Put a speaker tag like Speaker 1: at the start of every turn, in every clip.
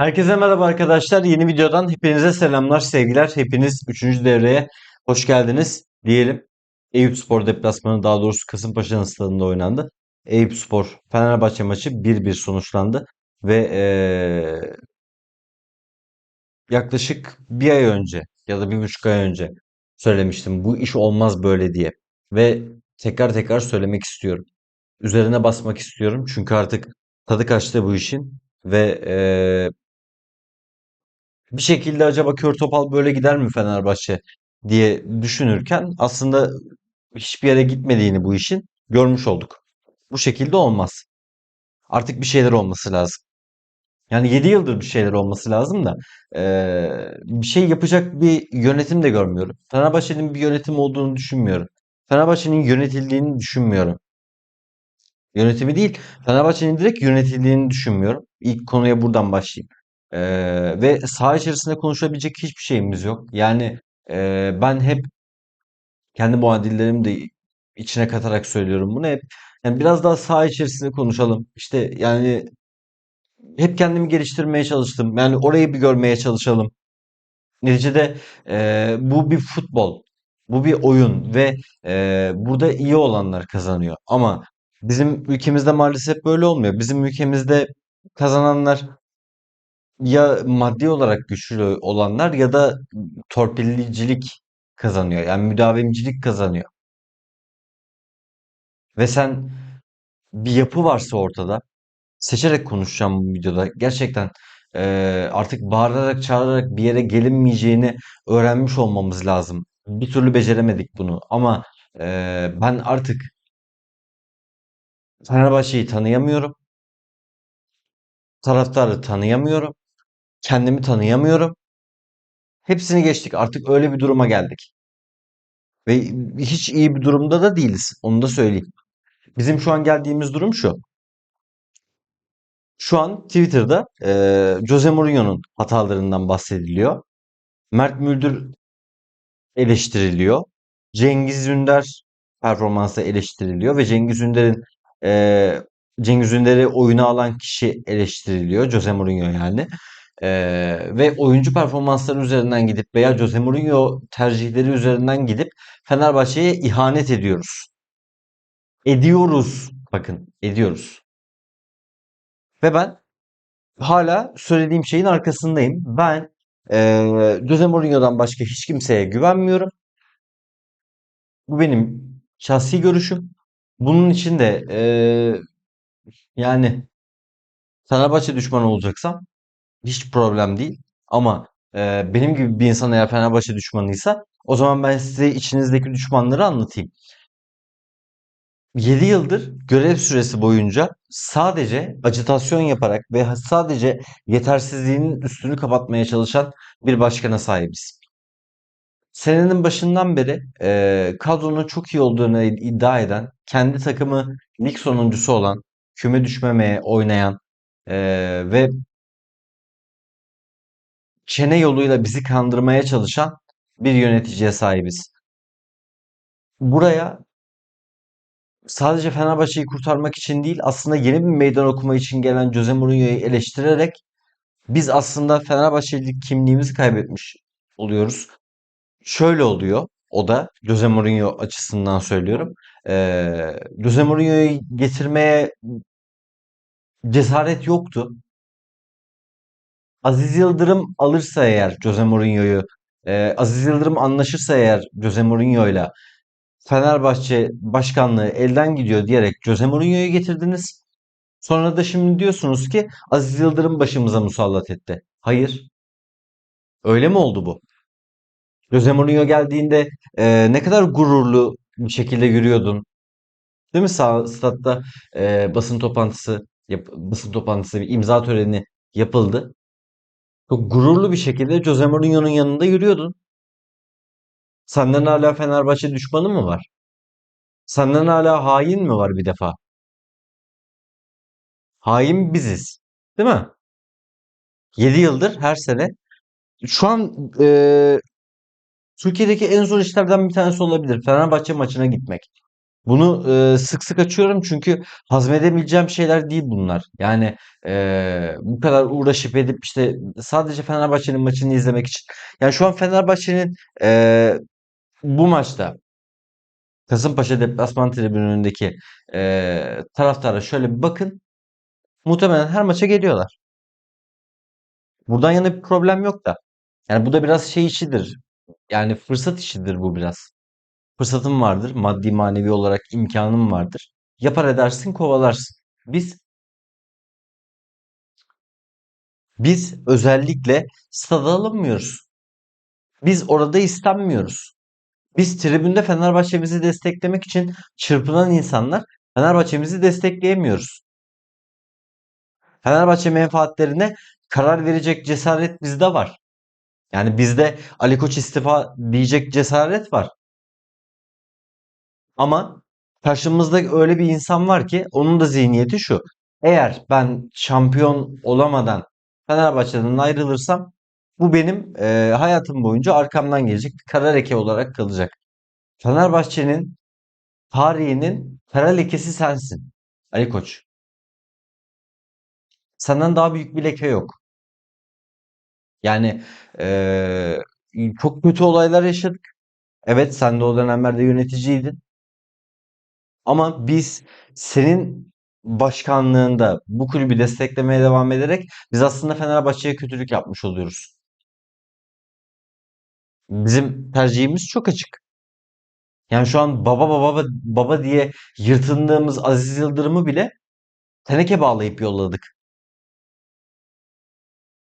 Speaker 1: Herkese merhaba arkadaşlar. Yeni videodan hepinize selamlar, sevgiler. Hepiniz 3. devreye hoş geldiniz diyelim. Eyüpspor deplasmanı daha doğrusu Kasımpaşa'nın stadında oynandı. Eyüpspor Fenerbahçe maçı 1-1 sonuçlandı ve eee, yaklaşık bir ay önce ya da bir buçuk ay önce söylemiştim bu iş olmaz böyle diye ve tekrar tekrar söylemek istiyorum. Üzerine basmak istiyorum çünkü artık tadı kaçtı bu işin ve eee, bir şekilde acaba kör topal böyle gider mi Fenerbahçe diye düşünürken aslında hiçbir yere gitmediğini bu işin görmüş olduk. Bu şekilde olmaz. Artık bir şeyler olması lazım. Yani 7 yıldır bir şeyler olması lazım da eee, bir şey yapacak bir yönetim de görmüyorum. Fenerbahçe'nin bir yönetim olduğunu düşünmüyorum. Fenerbahçe'nin yönetildiğini düşünmüyorum. Yönetimi değil, Fenerbahçe'nin direkt yönetildiğini düşünmüyorum. İlk konuya buradan başlayayım. Eee, ve saha içerisinde konuşabilecek hiçbir şeyimiz yok. Yani eee, ben hep kendi muadillerimi de içine katarak söylüyorum bunu hep. Yani biraz daha saha içerisinde konuşalım. İşte yani hep kendimi geliştirmeye çalıştım. Yani orayı bir görmeye çalışalım. Neticede eee, bu bir futbol. Bu bir oyun ve eee, burada iyi olanlar kazanıyor. Ama bizim ülkemizde maalesef böyle olmuyor. Bizim ülkemizde kazananlar ya maddi olarak güçlü olanlar ya da torpilicilik kazanıyor. Yani müdavimcilik kazanıyor. Ve sen bir yapı varsa ortada seçerek konuşacağım bu videoda. Gerçekten eee, artık bağırarak çağırarak bir yere gelinmeyeceğini öğrenmiş olmamız lazım. Bir türlü beceremedik bunu. Ama eee, ben artık Fenerbahçe'yi tanıyamıyorum. Taraftarı tanıyamıyorum. Kendimi tanıyamıyorum. Hepsini geçtik. Artık öyle bir duruma geldik. Ve hiç iyi bir durumda da değiliz. Onu da söyleyeyim. Bizim şu an geldiğimiz durum şu. Şu an Twitter'da eee Jose Mourinho'nun hatalarından bahsediliyor. Mert Müldür eleştiriliyor. Cengiz Ünder performansı eleştiriliyor ve Cengiz Ünder'in eee Cengiz Ünder'i oyuna alan kişi eleştiriliyor. Jose Mourinho yani. Eee, ve oyuncu performansları üzerinden gidip veya Jose Mourinho tercihleri üzerinden gidip Fenerbahçe'ye ihanet ediyoruz. Ediyoruz. Bakın ediyoruz. Ve ben hala söylediğim şeyin arkasındayım. Ben eee Jose Mourinho'dan başka hiç kimseye güvenmiyorum. Bu benim şahsi görüşüm. Bunun için de eee, yani Fenerbahçe düşmanı olacaksam hiç problem değil. Ama eee, benim gibi bir insan eğer Fenerbahçe düşmanıysa o zaman ben size içinizdeki düşmanları anlatayım. 7 yıldır görev süresi boyunca sadece ajitasyon yaparak ve sadece yetersizliğinin üstünü kapatmaya çalışan bir başkana sahibiz. Senenin başından beri eee kadronun çok iyi olduğunu iddia eden, kendi takımı lig sonuncusu olan, küme düşmemeye oynayan eee, ve çene yoluyla bizi kandırmaya çalışan bir yöneticiye sahibiz. Buraya sadece Fenerbahçe'yi kurtarmak için değil, aslında yeni bir meydan okuma için gelen Jose Mourinho'yu eleştirerek biz aslında Fenerbahçelilik kimliğimizi kaybetmiş oluyoruz. Şöyle oluyor. O da Jose Mourinho açısından söylüyorum. Ee, Jose Mourinho'yu getirmeye cesaret yoktu. Aziz Yıldırım alırsa eğer Jose Mourinho'yu, e, Aziz Yıldırım anlaşırsa eğer Jose Mourinho'yla Fenerbahçe başkanlığı elden gidiyor diyerek Jose Mourinho'yu getirdiniz. Sonra da şimdi diyorsunuz ki Aziz Yıldırım başımıza musallat etti. Hayır. Öyle mi oldu bu? Jose Mourinho geldiğinde e, ne kadar gururlu bir şekilde yürüyordun. Değil mi? Sağ, statta e, basın toplantısı yap- basın toplantısı bir imza töreni yapıldı. Çok gururlu bir şekilde Jose Mourinho'nun yanında yürüyordun. Senden hala Fenerbahçe düşmanı mı var? Senden hala hain mi var bir defa? Hain biziz. Değil mi? 7 yıldır her sene. Şu an e, Türkiye'deki en zor işlerden bir tanesi olabilir. Fenerbahçe maçına gitmek. Bunu e, sık sık açıyorum çünkü hazmedemeyeceğim şeyler değil bunlar. Yani e, bu kadar uğraşıp edip işte sadece Fenerbahçe'nin maçını izlemek için. Yani şu an Fenerbahçe'nin e, bu maçta Kasımpaşa deplasman tribünündeki e, taraftara şöyle bir bakın. Muhtemelen her maça geliyorlar. Buradan yana bir problem yok da. Yani bu da biraz şey işidir. Yani fırsat işidir bu biraz. Fırsatın vardır. Maddi manevi olarak imkanın vardır. Yapar edersin kovalarsın. Biz biz özellikle stada alınmıyoruz. Biz orada istenmiyoruz. Biz tribünde Fenerbahçe'mizi desteklemek için çırpınan insanlar Fenerbahçe'mizi destekleyemiyoruz. Fenerbahçe menfaatlerine karar verecek cesaret bizde var. Yani bizde Ali Koç istifa diyecek cesaret var. Ama karşımızda öyle bir insan var ki onun da zihniyeti şu. Eğer ben şampiyon olamadan Fenerbahçe'den ayrılırsam bu benim e, hayatım boyunca arkamdan gelecek bir kara leke olarak kalacak. Fenerbahçe'nin tarihinin kara lekesi sensin. Ali Koç. Senden daha büyük bir leke yok. Yani e, çok kötü olaylar yaşadık. Evet sen de o dönemlerde yöneticiydin. Ama biz senin başkanlığında bu kulübü desteklemeye devam ederek biz aslında Fenerbahçe'ye kötülük yapmış oluyoruz. Bizim tercihimiz çok açık. Yani şu an baba baba baba diye yırtındığımız Aziz Yıldırım'ı bile teneke bağlayıp yolladık.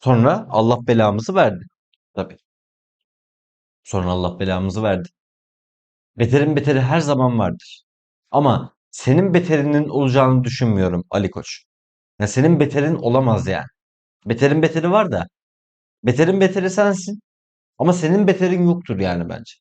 Speaker 1: Sonra Allah belamızı verdi. Tabii. Sonra Allah belamızı verdi. Beterin beteri her zaman vardır. Ama senin beterinin olacağını düşünmüyorum Ali Koç. Ya senin beterin olamaz yani. Beterin beteri var da. Beterin beteri sensin. Ama senin beterin yoktur yani bence.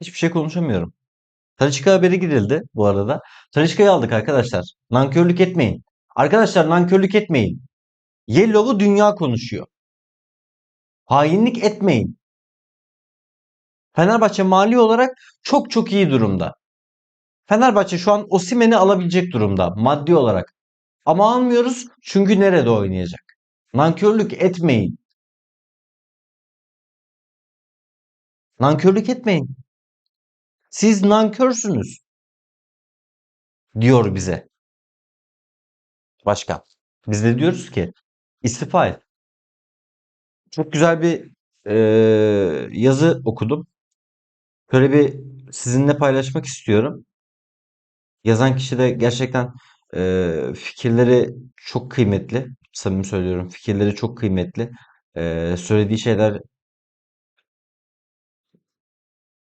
Speaker 1: Hiçbir şey konuşamıyorum. Talisca haberi girildi bu arada. Talisca'yı aldık arkadaşlar. Nankörlük etmeyin. Arkadaşlar nankörlük etmeyin. Yellow'u dünya konuşuyor. Hainlik etmeyin. Fenerbahçe mali olarak çok çok iyi durumda. Fenerbahçe şu an Osimhen'i alabilecek durumda maddi olarak. Ama almıyoruz çünkü nerede oynayacak? Nankörlük etmeyin. Nankörlük etmeyin. Siz nankörsünüz diyor bize başkan. Biz de diyoruz ki istifa et. Çok güzel bir eee, yazı okudum. Böyle bir sizinle paylaşmak istiyorum. Yazan kişi de gerçekten eee, fikirleri çok kıymetli. Samimi söylüyorum. Fikirleri çok kıymetli. Eee, söylediği şeyler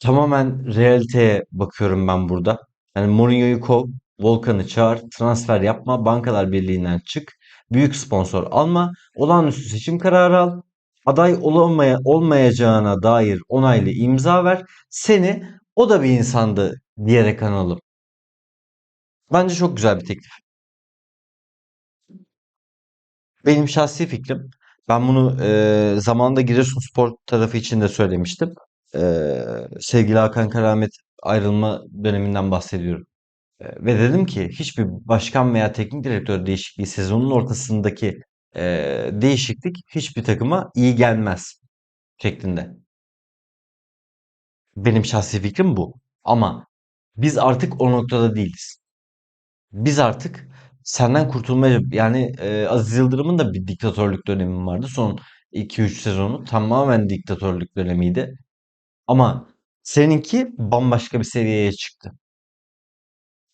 Speaker 1: Tamamen realiteye bakıyorum ben burada. Yani Mourinho'yu kov, Volkan'ı çağır, transfer yapma, Bankalar Birliği'nden çık, büyük sponsor alma, olağanüstü seçim kararı al, aday olamaya, olmayacağına dair onaylı imza ver, seni o da bir insandı diyerek analım. Bence çok güzel bir teklif. Benim şahsi fikrim. Ben bunu e, zamanında Giresunspor tarafı için de söylemiştim. E, sevgili Hakan Karamet ayrılma döneminden bahsediyorum. E, ve dedim ki hiçbir başkan veya teknik direktör değişikliği sezonun ortasındaki e, değişiklik hiçbir takıma iyi gelmez şeklinde. Benim şahsi fikrim bu. Ama biz artık o noktada değiliz. Biz artık senden kurtulmaya yani e, Aziz Yıldırım'ın da bir diktatörlük dönemi vardı. Son iki üç sezonu tamamen diktatörlük dönemiydi. Ama seninki bambaşka bir seviyeye çıktı.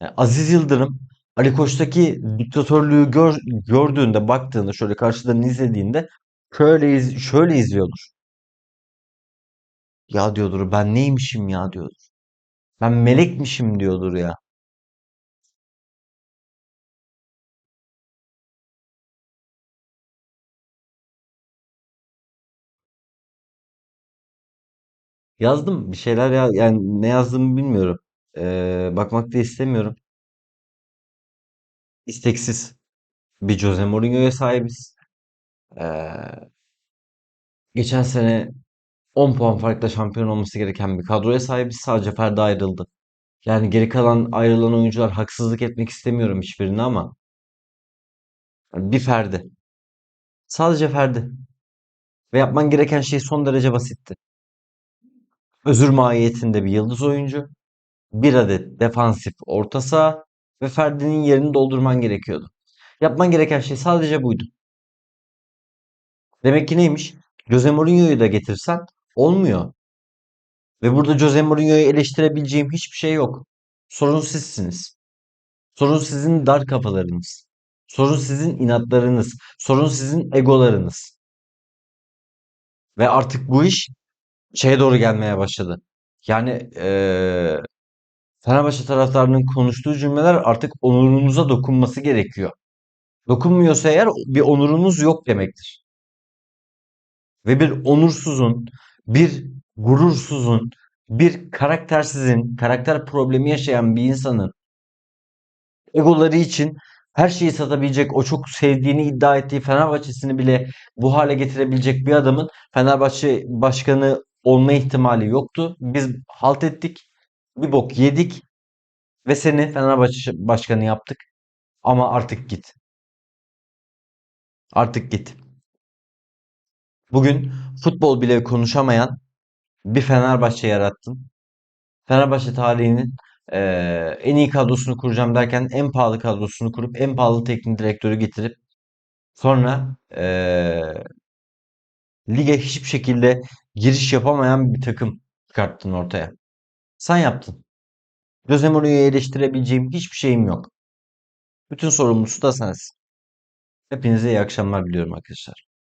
Speaker 1: Yani Aziz Yıldırım Ali Koç'taki diktatörlüğü gör, gördüğünde baktığında şöyle karşıdan izlediğinde şöyle iz, şöyle izliyordur. Ya diyordur ben neymişim ya diyordur. Ben melekmişim diyordur ya. Yazdım bir şeyler ya yani ne yazdığımı bilmiyorum. Ee, bakmak da istemiyorum. İsteksiz bir Jose Mourinho'ya sahibiz. Ee, geçen sene 10 puan farkla şampiyon olması gereken bir kadroya sahibiz. Sadece Ferdi ayrıldı. Yani geri kalan ayrılan oyuncular haksızlık etmek istemiyorum hiçbirine ama bir Ferdi. Sadece Ferdi. Ve yapman gereken şey son derece basitti. Özür mahiyetinde bir yıldız oyuncu, bir adet defansif orta saha ve Ferdi'nin yerini doldurman gerekiyordu. Yapman gereken şey sadece buydu. Demek ki neymiş? Jose Mourinho'yu da getirsen olmuyor. Ve burada Jose Mourinho'yu eleştirebileceğim hiçbir şey yok. Sorun sizsiniz. Sorun sizin dar kafalarınız. Sorun sizin inatlarınız. Sorun sizin egolarınız. Ve artık bu iş şeye doğru gelmeye başladı. Yani eee Fenerbahçe taraftarının konuştuğu cümleler artık onurunuza dokunması gerekiyor. Dokunmuyorsa eğer bir onurunuz yok demektir. Ve bir onursuzun, bir gurursuzun, bir karaktersizin, karakter problemi yaşayan bir insanın egoları için her şeyi satabilecek, o çok sevdiğini iddia ettiği Fenerbahçe'sini bile bu hale getirebilecek bir adamın Fenerbahçe başkanı olma ihtimali yoktu. Biz halt ettik. Bir bok yedik ve seni Fenerbahçe başkanı yaptık. Ama artık git. Artık git. Bugün futbol bile konuşamayan bir Fenerbahçe yarattın. Fenerbahçe tarihinin eee, en iyi kadrosunu kuracağım derken en pahalı kadrosunu kurup en pahalı teknik direktörü getirip sonra eee, lige hiçbir şekilde giriş yapamayan bir takım çıkarttın ortaya. Sen yaptın. Jose Mourinho'yu eleştirebileceğim hiçbir şeyim yok. Bütün sorumlusu da sensin. Hepinize iyi akşamlar diliyorum arkadaşlar.